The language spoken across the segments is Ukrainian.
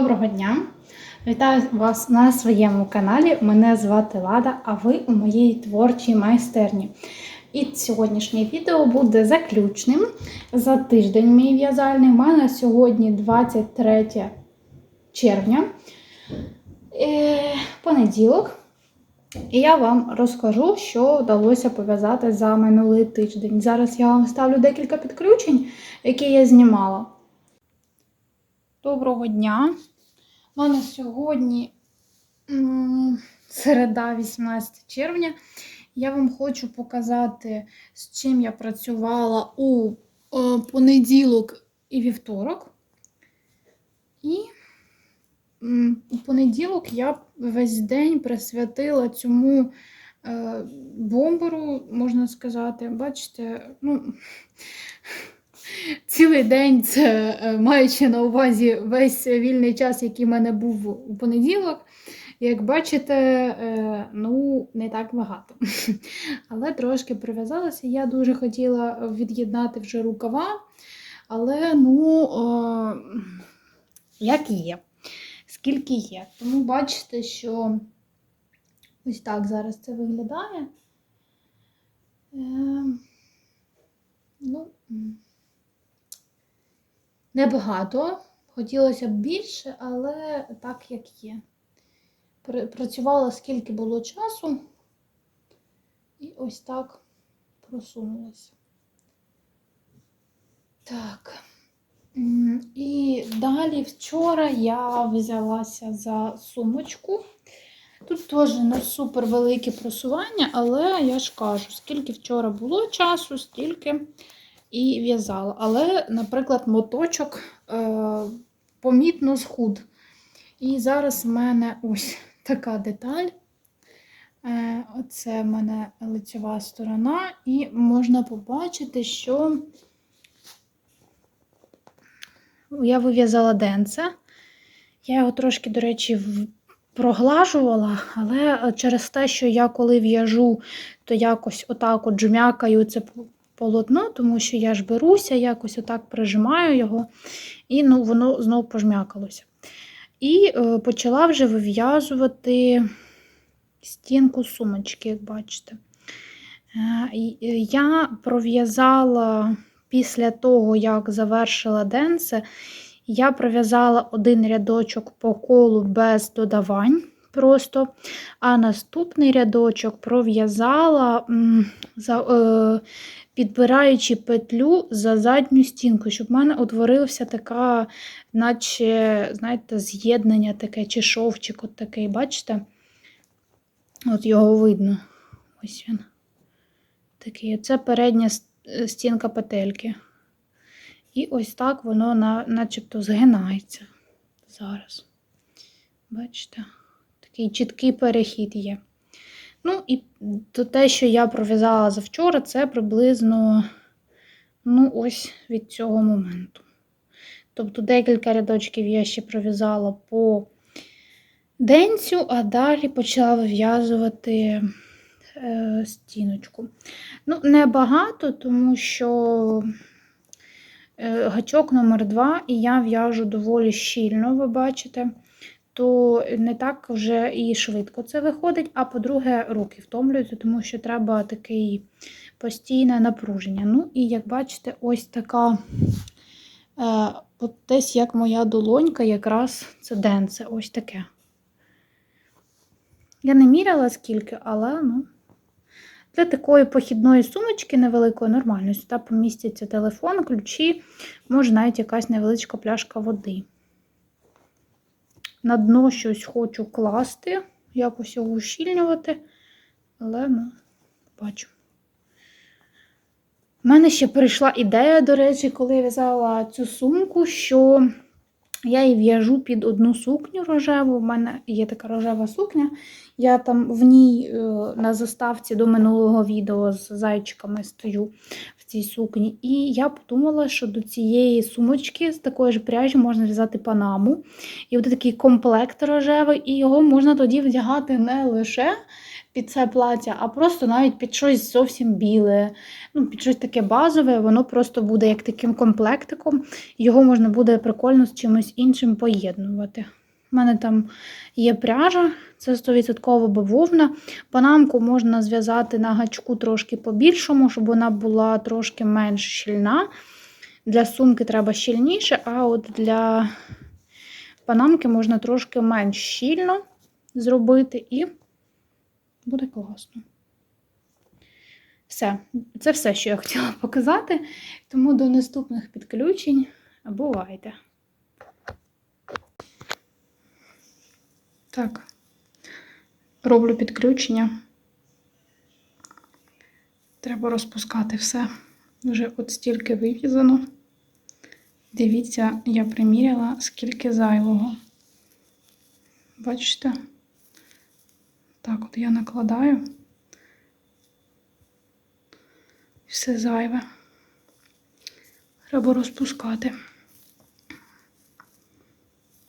Доброго дня! Вітаю вас на своєму каналі. Мене звати Лада, а ви у моїй творчій майстерні. І сьогоднішнє відео буде заключним за тиждень мій в'язальний. У мене сьогодні 23 червня, е, понеділок. І я вам розкажу, що вдалося пов'язати за минулий тиждень. Зараз я вам ставлю декілька підключень, які я знімала. Доброго дня! У мене сьогодні середа, 18 червня. Я вам хочу показати, з чим я працювала у е, понеділок і вівторок. І у понеділок я весь день присвятила цьому е, бомберу, можна сказати. Бачите, ну. Цілий день це е, маючи на увазі весь вільний час, який в мене був у понеділок. Як бачите, е, ну, не так багато. Але трошки прив'язалася. Я дуже хотіла від'єднати вже рукава, але ну, о, як є, скільки є. Тому бачите, що ось так зараз це виглядає. Е, ну, Небагато. Хотілося б більше, але так як є. Працювала скільки було часу, і ось так просунулася. Так. І далі вчора я взялася за сумочку. Тут теж не супер велике просування, але я ж кажу, скільки вчора було часу, стільки і в'язала. Але, наприклад, моточок е, помітно схуд. І зараз в мене ось така деталь. Е, Оце в мене лицева сторона, і можна побачити, що я вив'язала денце. Я його трошки, до речі, проглажувала, але через те, що я коли в'яжу, то якось отак от жмякаю це полотно, тому що я ж беруся, якось отак прижимаю його, і ну, воно знову пожмякалося. І е, почала вже вив'язувати стінку сумочки, як бачите. Е, я пров'язала після того, як завершила денце, я пров'язала один рядочок по колу без додавань. Просто, а наступний рядочок пров'язала е, підбираючи петлю за задню стінку, щоб в мене утворився така, наче, знаєте, з'єднання таке, чи шовчик от такий, бачите? От його видно. Ось він. Такий. Це передня стінка петельки. І ось так воно на, начебто згинається зараз. Бачите? Такий чіткий перехід є. Ну, і то те, що я пров'язала завчора, це приблизно ну, ось від цього моменту. Тобто декілька рядочків я ще пров'язала по денцю, а далі почала вив'язувати е, стіночку. Ну, небагато, тому що е, гачок номер 2 і я в'яжу доволі щільно, ви бачите то не так вже і швидко це виходить. А по-друге, руки втомлюються, тому що треба такий постійне напруження. Ну, і як бачите, ось така е, от десь як моя долонька, якраз це денце, ось таке. Я не міряла скільки, але ну, для такої похідної сумочки невеликої, нормально. Сюди помістяться телефон, ключі, може навіть якась невеличка пляшка води. На дно щось хочу класти, якось його ущільнювати, але ну, бачу. У мене ще прийшла ідея, до речі, коли я в'язала цю сумку, що я її в'яжу під одну сукню рожеву. У мене є така рожева сукня. Я там в ній е, на заставці до минулого відео з зайчиками стою цій сукні. І я подумала, що до цієї сумочки з такої ж пряжі можна в'язати панаму. І буде такий комплект рожевий, і його можна тоді вдягати не лише під це плаття, а просто навіть під щось зовсім біле, ну, під щось таке базове, воно просто буде як таким комплектиком. Його можна буде прикольно з чимось іншим поєднувати. У мене там є пряжа, це 100% бавовна. Панамку можна зв'язати на гачку трошки побільшому, щоб вона була трошки менш щільна. Для сумки треба щільніше, а от для панамки можна трошки менш щільно зробити і буде класно. Все, це все, що я хотіла показати. Тому до наступних підключень. Бувайте! Так, роблю підключення. Треба розпускати все. Вже от стільки вив'язано. Дивіться, я приміряла, скільки зайвого. Бачите? Так, от я накладаю. Все зайве. Треба розпускати.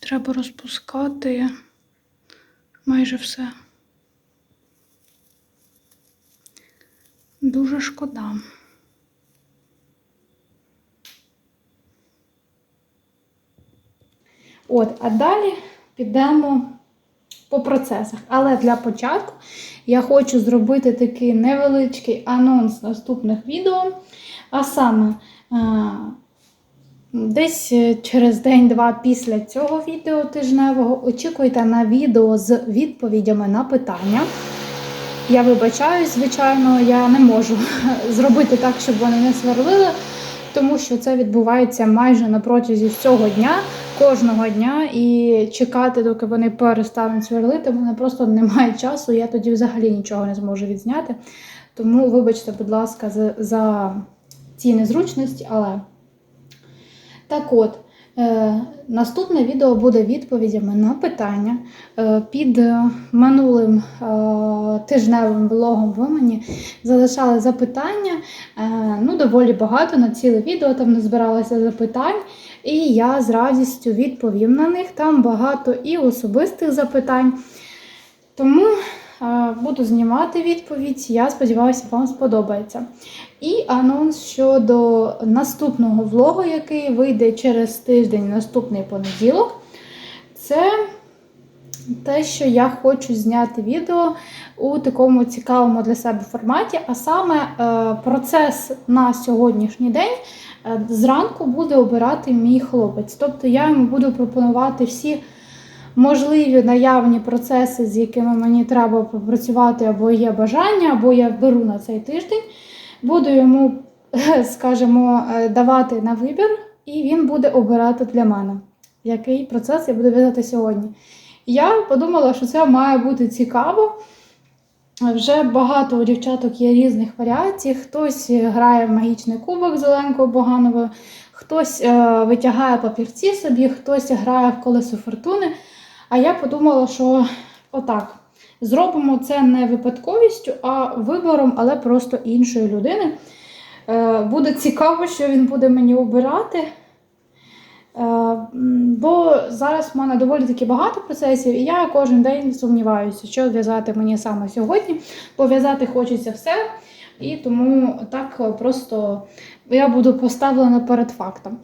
Треба розпускати майже все. Дуже шкода. От, а далі підемо по процесах. Але для початку я хочу зробити такий невеличкий анонс наступних відео. А саме, а, десь через день-два після цього відео тижневого очікуйте на відео з відповідями на питання. Я вибачаюсь, звичайно, я не можу зробити так, щоб вони не сверлили, тому що це відбувається майже на протязі всього дня, кожного дня, і чекати, доки вони перестануть сверлити, в мене просто немає часу, я тоді взагалі нічого не зможу відзняти. Тому, вибачте, будь ласка, за ці незручності, але так от. Е, Наступне відео буде відповідями на питання. Е, Під е, минулим тижневим влогом ви мені залишали запитання. Ну, доволі багато на ціле відео там назбиралося запитань. І я з радістю відповім на них. Там багато і особистих запитань. Тому буду знімати відповідь. Я сподіваюся, вам сподобається. І анонс щодо наступного влогу, який вийде через тиждень, наступний понеділок. Це те, що я хочу зняти відео у такому цікавому для себе форматі, а саме е, процес на сьогоднішній день е, зранку буде обирати мій хлопець. Тобто я йому буду пропонувати всі можливі наявні процеси, з якими мені треба попрацювати, або є бажання, або я беру на цей тиждень. Буду йому, скажімо, е, давати на вибір, і він буде обирати для мене, який процес я буду в'язати сьогодні. Я подумала, що це має бути цікаво. Вже багато у дівчаток є різних варіацій. Хтось грає в магічний кубок з Оленкою Богановою, хтось е, витягає папірці собі, хтось грає в колесо фортуни. А я подумала, що отак. Зробимо це не випадковістю, а вибором, але просто іншої людини. Е, Буде цікаво, що він буде мені обирати. Е, Бо зараз в мене доволі таки багато процесів, і я кожен день сумніваюся, що в'язати мені саме сьогодні. Пов'язати хочеться все. І тому так просто я буду поставлена перед фактом.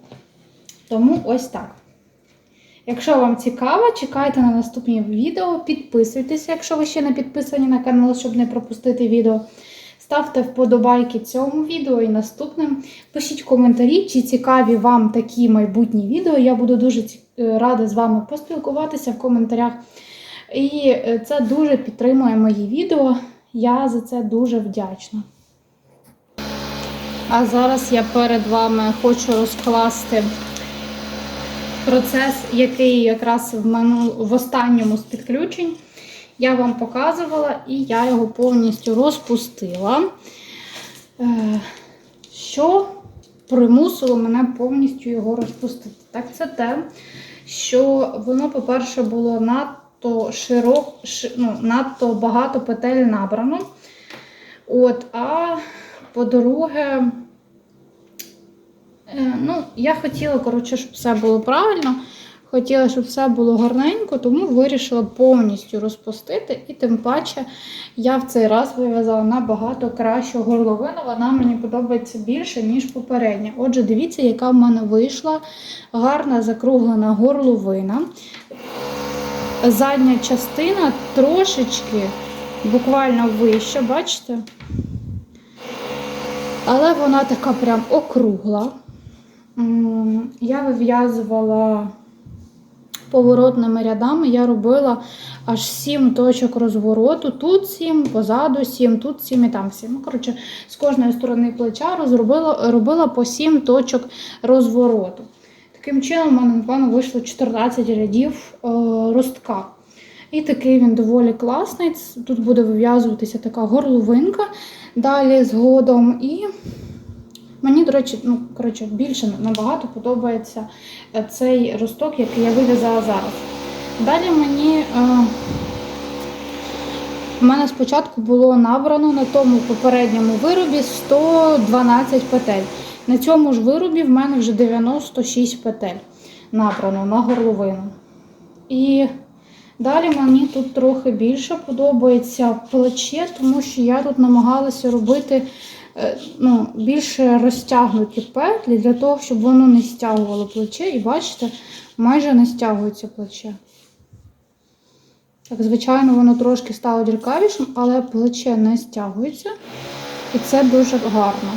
Тому ось так. Якщо вам цікаво, чекайте на наступні відео, підписуйтесь, якщо ви ще не підписані на канал, щоб не пропустити відео. Ставте вподобайки цьому відео і наступним. Пишіть коментарі, чи цікаві вам такі майбутні відео. Я буду дуже е, рада з вами поспілкуватися в коментарях. І е, це дуже підтримує мої відео. Я за це дуже вдячна. А зараз я перед вами хочу розкласти процес, який якраз в, мину... в останньому з підключень я вам показувала, і я його повністю розпустила, Е, що примусило мене повністю його розпустити. Так, це те, що воно, по-перше, було надто широк, ши- ну, надто багато петель набрано. От, а по-друге, Ну, я хотіла, коротше, щоб все було правильно. Хотіла, щоб все було гарненько, тому вирішила повністю розпустити. І тим паче я в цей раз вив'язала набагато кращу горловину. Вона мені подобається більше, ніж попередня. Отже, дивіться, яка в мене вийшла гарна закруглена горловина. Задня частина трошечки, буквально вища, бачите? Але вона така прям округла. Я вив'язувала поворотними рядами, я робила аж 7 точок розвороту. Тут 7, позаду 7, тут 7 і там 7. Ну, коротше, з кожної сторони плеча розробила, робила по 7 точок розвороту. Таким чином, в мене, напевно, вийшло 14 рядів е, ростка. І такий він доволі класний. Тут буде вив'язуватися така горловинка далі згодом. І мені, до речі, ну, коротше, більше набагато подобається е, цей росток, який я вив'язала зараз. Далі мені. Е, у мене спочатку було набрано на тому попередньому виробі 112 петель. На цьому ж виробі в мене вже 96 петель набрано на горловину. І далі мені тут трохи більше подобається плече, тому що я тут намагалася робити е, ну, більше розтягнуті петлі для того, щоб воно не стягувало плече. І бачите, майже не стягується плече. Так, звичайно, воно трошки стало діркавішим, але плече не стягується. І це дуже гарно.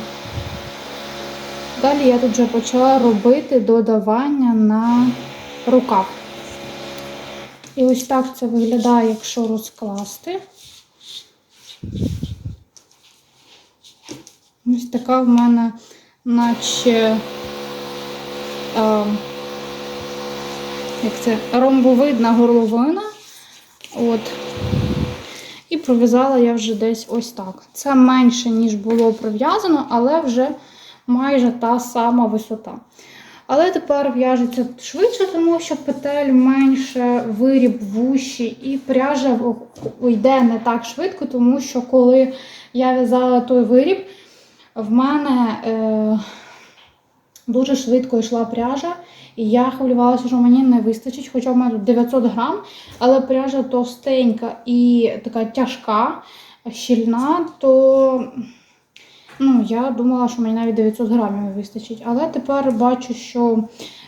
Далі я тут вже почала робити додавання на рукав. І ось так це виглядає, якщо розкласти. Ось така в мене, наче, е, як це, ромбовидна горловина. От. І пров'язала я вже десь ось так. Це менше, ніж було пров'язано, але вже майже та сама висота. Але тепер в'яжеться швидше, тому що петель менше, виріб вущі, і пряжа йде не так швидко, тому що коли я в'язала той виріб, в мене е, дуже швидко йшла пряжа, і я хвилювалася, що мені не вистачить, хоча в мене тут 900 грам, але пряжа товстенька і така тяжка, щільна, то ну, я думала, що мені навіть 900 грамів не вистачить. Але тепер бачу, що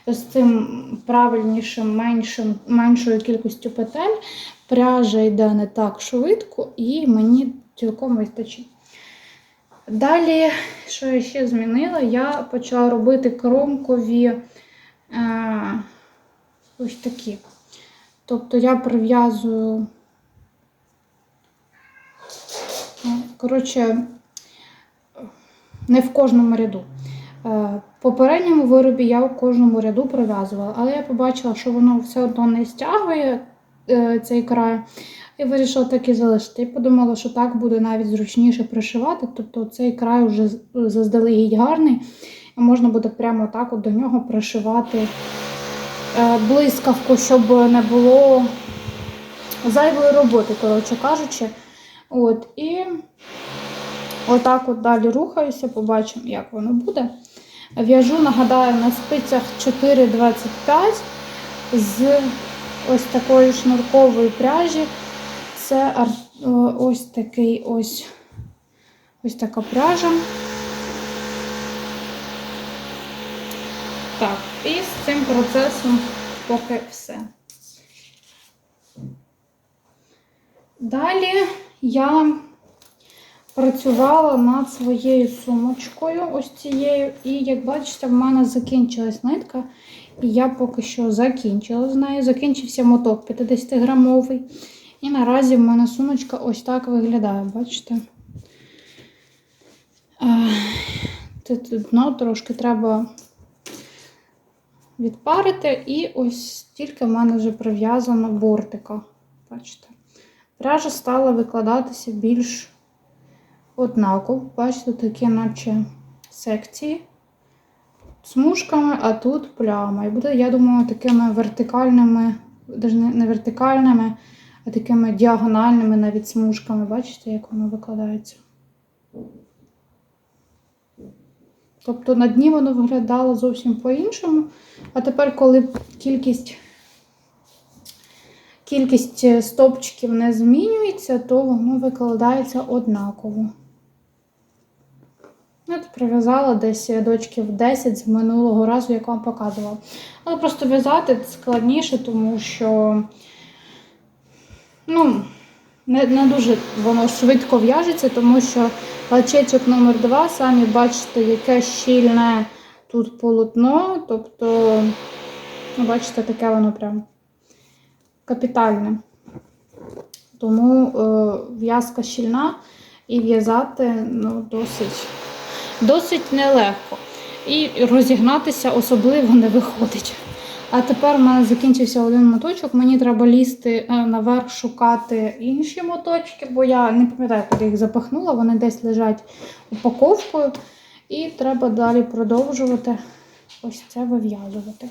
з цим правильнішим, меншим, меншою кількістю петель пряжа йде не так швидко, і мені цілком вистачить. Далі, що я ще змінила, я почала робити кромкові е, ось такі. Тобто я прив'язую, е, коротше, не в кожному ряду. Е, В попередньому виробі я у кожному ряду прив'язувала, але я побачила, що воно все одно не стягує цей край. І вирішила так і залишити. І подумала, що так буде навіть зручніше пришивати. Тобто цей край вже заздалегідь гарний, і можна буде прямо так от до нього пришивати е, блискавку, щоб не було зайвої роботи, коротше кажучи. От, і отак от далі рухаюся, побачимо, як воно буде. В'яжу, нагадаю, на спицях 4,25 з ось такої шнуркової пряжі. Це ось такий ось, ось така пряжа. Так, і з цим процесом поки все. Далі я працювала над своєю сумочкою, ось цією, і як бачите, в мене закінчилась нитка, я поки що закінчила з нею. Закінчився моток 50-грамовий. І наразі в мене сумочка ось так виглядає, бачите? Тут дно трошки треба відпарити, і ось стільки в мене вже прив'язано бортика. Бачите? Пряжа стала викладатися більш однаково. Бачите, такі, наче секції смужками, а тут пляма. І буде, я думаю, такими вертикальними, не вертикальними, а такими діагональними навіть смужками. Бачите, як воно викладається? Тобто на дні воно виглядало зовсім по-іншому. А тепер, коли кількість кількість е, стопчиків не змінюється, то воно викладається однаково. От прив'язала десь рядочків 10 з минулого разу, як вам показувала. Але просто в'язати складніше, тому що ну, не, не дуже воно швидко в'яжеться, тому що гачечок номер 2 самі бачите, яке щільне тут полотно. Тобто, ну, бачите, таке воно прям капітальне. Тому е, в'язка щільна і в'язати ну, досить, досить нелегко. І розігнатися особливо не виходить. А тепер у мене закінчився один моточок. Мені треба лізти е, наверх, шукати інші моточки, бо я не пам'ятаю, куди їх запахнула. Вони десь лежать упаковкою. І треба далі продовжувати ось це вив'язувати.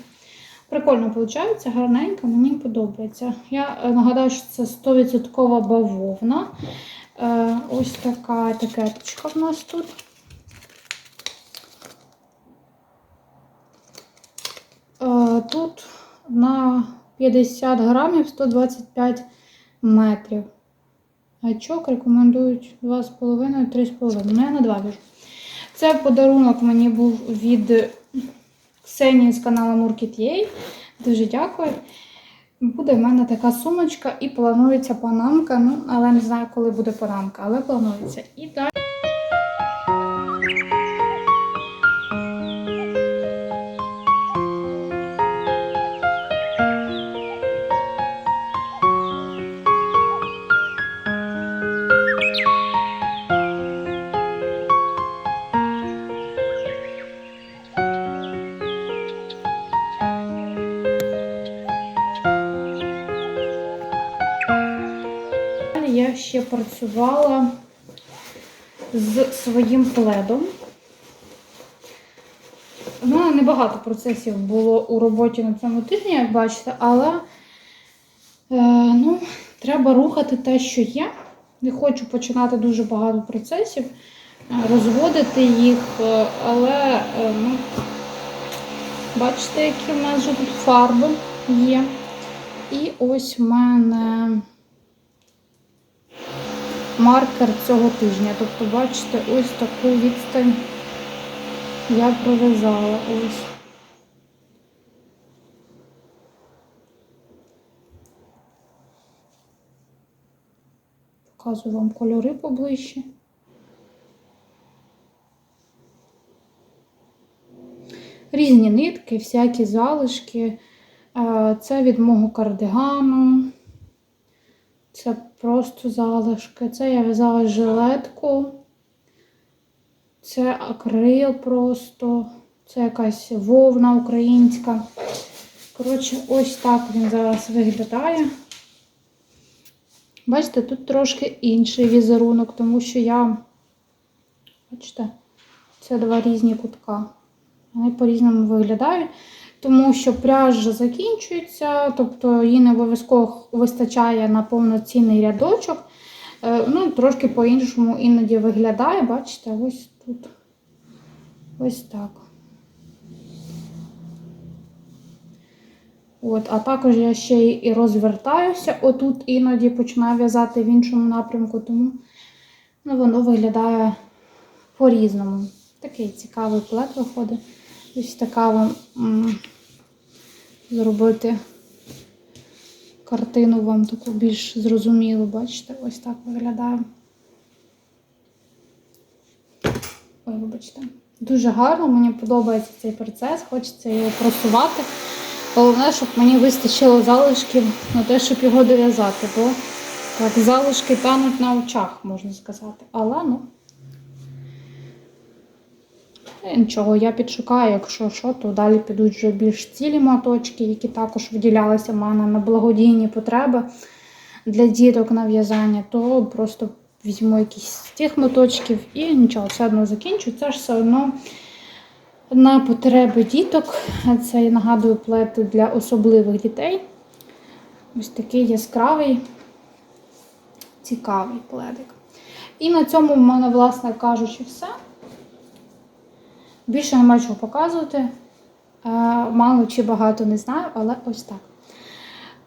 Прикольно виходить, гарненько, мені подобається. Я е, нагадаю, що це 100% бавовна. Е, Ось така етикеточка в нас тут. Тут на 50 грамів 125 метрів. Гачок рекомендують 2,5-3,5. Ну, я на 2 віжу. Це подарунок мені був від Ксенії з каналу Муркіт.ua. Дуже дякую. Буде в мене така сумочка і планується панамка. Ну, але не знаю, коли буде панамка, але планується. І далі. Я ще працювала з своїм пледом. У мене небагато процесів було у роботі на цьому тижні, як бачите, але е, ну, треба рухати те, що є. Не хочу починати дуже багато процесів, розводити їх, е, але е, ну, бачите, які в нас вже тут фарби є. І ось в мене маркер цього тижня. Тобто, бачите, ось таку відстань я пров'язала. Ось. Показую вам кольори поближче. Різні нитки, всякі залишки. Е, Це від мого кардигану. Це просто залишки. Це я в'язала жилетку. Це акрил просто. Це якась вовна українська. Коротше, ось так він зараз виглядає. Бачите, тут трошки інший візерунок, тому що я, бачите, це два різні кутка. Вони по-різному виглядають тому що пряжа закінчується, тобто їй не обов'язково вистачає на повноцінний рядочок. Е, ну, Трошки по-іншому іноді виглядає, бачите, ось тут ось так. От, А також я ще і розвертаюся, отут іноді починаю в'язати в іншому напрямку, тому ну, воно виглядає по-різному. Такий цікавий плет виходить. Ось така вам зробити картину вам таку більш зрозумілу, бачите, ось так виглядає. Ой, вибачте. Дуже гарно, мені подобається цей процес, хочеться його просувати. Головне, щоб мені вистачило залишків на те, щоб його дов'язати, бо так, залишки тануть на очах, можна сказати. Але ну. Нічого, я підшукаю, якщо що, то далі підуть вже більш цілі моточки, які також виділялися в мене на благодійні потреби для діток на в'язання, то просто візьму якісь з тих моточків і нічого, все одно закінчу. Це ж все одно на потреби діток. Це я нагадую плет для особливих дітей. Ось такий яскравий, цікавий пледик. І на цьому в мене, власне кажучи, все. Більше нема чого показувати. Е, Мало чи багато не знаю, але ось так.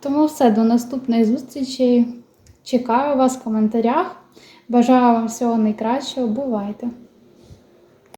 Тому все, до наступної зустрічі. Чекаю вас в коментарях. Бажаю вам всього найкращого. Бувайте!